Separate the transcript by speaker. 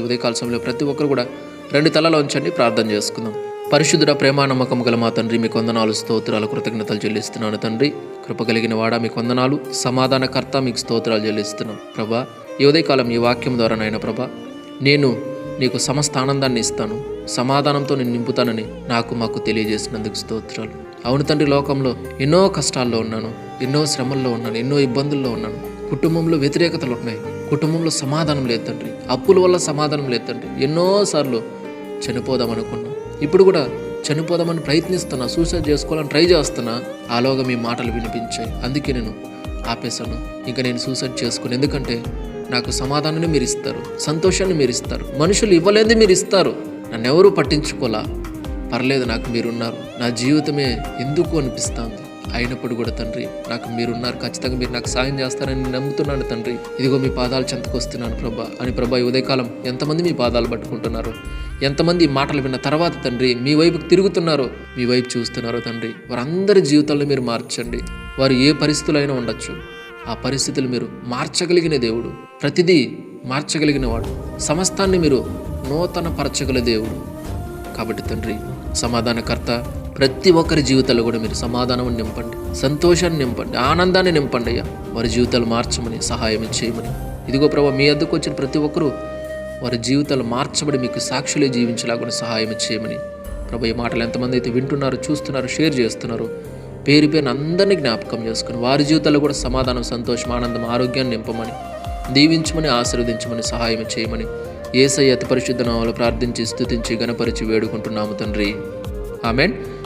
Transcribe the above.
Speaker 1: ఉదయకాల సమయంలో ప్రతి ఒక్కరు కూడా రెండు తలలో ఉంచండి ప్రార్థన చేసుకుందాం. పరిశుద్ధుడ ప్రేమ నమ్మకం గల మా తండ్రి మీ కొందనాలు స్తోత్రాలు కృతజ్ఞతలు చెల్లిస్తున్నాను తండ్రి. కృప కలిగిన వాడ మీకు కొందనాలు సమాధానకర్త మీకు స్తోత్రాలు చెల్లిస్తున్నాం. ప్రభా ఈ ఉదయకాలం ఈ వాక్యం ద్వారా నాయన ప్రభా నేను నీకు సమస్త ఆనందాన్ని ఇస్తాను. సమాధానంతో నేను నింపుతానని నాకు మాకు తెలియజేసినందుకు స్తోత్రాలు. అవును తండ్రి లోకంలో ఎన్నో కష్టాల్లో ఉన్నాను ఎన్నో శ్రమల్లో ఉన్నాను ఎన్నో ఇబ్బందుల్లో ఉన్నాను. కుటుంబంలో వ్యతిరేకతలు ఉన్నాయి. కుటుంబంలో సమాధానం లేదు తండ్రి. అప్పుల వల్ల సమాధానం లేదు తండ్రి. ఎన్నోసార్లు చనిపోదాం అనుకున్నా. ఇప్పుడు కూడా చనిపోదామని ప్రయత్నిస్తున్నా సూసైడ్ చేసుకోవాలని ట్రై చేస్తున్నా ఆలోగా మీ మాటలు వినిపించాయి. అందుకే నేను ఆపేశాను. ఇంకా నేను సూసైడ్ చేసుకుని ఎందుకంటే నాకు సమాధానాన్ని మీరు ఇస్తారు సంతోషాన్ని మీరు ఇస్తారు మనుషులు ఇవ్వలేదే మీరు ఇస్తారు. నన్ను ఎవరూ పట్టించుకోలా. పర్లేదు నాకు మీరున్నారు. నా జీవితమే ఎందుకు అనిపిస్తుంది? అయినప్పుడు కూడా తండ్రి నాకు మీరున్నారు. ఖచ్చితంగా మీరు నాకు సాయం చేస్తారని నమ్ముతున్నాను తండ్రి. ఇదిగో మీ పాదాలు చెంతకొస్తున్నాను ప్రభా. అని ప్రభా ఈ ఉదయకాలం ఎంతమంది మీ పాదాలు పట్టుకుంటున్నారు? ఎంతమంది మాటలు విన్న తర్వాత తండ్రి మీ వైపుకి తిరుగుతున్నారో మీ వైపు చూస్తున్నారో తండ్రి వారందరి జీవితాల్లో మీరు మార్చండి. వారు ఏ పరిస్థితులైనా ఉండొచ్చు. ఆ పరిస్థితులు మీరు మార్చగలిగిన దేవుడు. ప్రతిదీ మార్చగలిగిన వాడు. సమస్తాన్ని మీరు నూతన పరచగల దేవుడు. కాబట్టి తండ్రి సమాధానకర్త ప్రతి ఒక్కరి జీవితాల్లో కూడా మీరు సమాధానం నింపండి సంతోషాన్ని నింపండి ఆనందాన్ని నింపండి అయ్యా. వారి జీవితాలు మార్చమని సహాయం చేయమని. ఇదిగో ప్రభావ మీ వద్దకు వచ్చిన ప్రతి ఒక్కరూ వారి జీవితాలు మార్చబడి మీకు సాక్షులే జీవించేలాగా సహాయం చేయమని. ప్రభు ఈ మాటలు ఎంతమంది అయితే వింటున్నారు చూస్తున్నారు షేర్ చేస్తున్నారు పేరు పేరున అందరినీ జ్ఞాపకం చేసుకుని వారి జీవితాల్లో కూడా సమాధానం సంతోషం ఆనందం ఆరోగ్యాన్ని నింపమని దీవించమని ఆశీర్వదించమని సహాయం చేయమని ఏసై అతి పరిశుద్ధ నామలు ప్రార్థించి స్థుతించి గణపరిచి వేడుకుంటున్నాము తండ్రి. ఆమెన్.